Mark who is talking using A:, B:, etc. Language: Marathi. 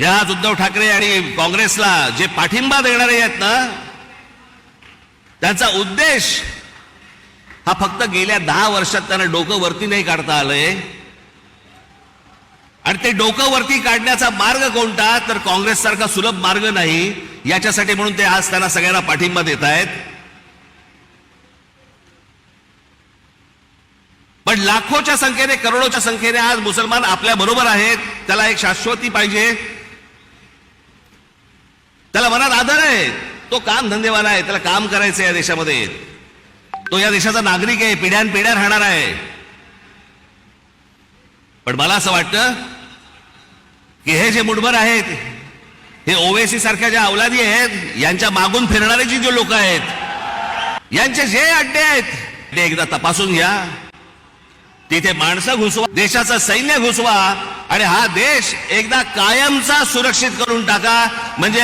A: जे आज उद्धव ठाकरे आणि काँग्रेसला जे पाठिंबा देणारे आहेत ना त्यांचा उद्देश हा फक्त गेल्या दहा वर्षात त्यांना डोकं वरती नाही काढता आलंय. आणि ते डोकं वरती काढण्याचा मार्ग कोणता? तर काँग्रेस सारखा सुलभ मार्ग नाही. याच्यासाठी म्हणून ते आज त्यांना सगळ्यांना पाठिंबा देत आहेत. पण लाखोच्या संख्येने करोडोच्या संख्येने आज मुसलमान आपल्या बरोबर आहेत. त्याला एक शाश्वती पाहिजे. त्याला मनात आदर आहे. तो काम धंदेवाला आहे. त्याला काम करायचं या देशामध्ये. तो या देशाचा नागरिक आहे. पिढ्यान पिढ्या राहणार आहे. पण मला असं वाटतं की हे जे मुठभर आहेत हे ओवेसी सारख्या ज्या अवलादी आहेत यांच्या मागून फिरणारे जी जे लोक आहेत यांचे जे अड्डे आहेत ते एकदा तपासून घ्या. तिथे माणसं घुसवा देशाचं सैन्य घुसवा आणि हा देश एकदा कायमचा सुरक्षित करून टाका. म्हणजे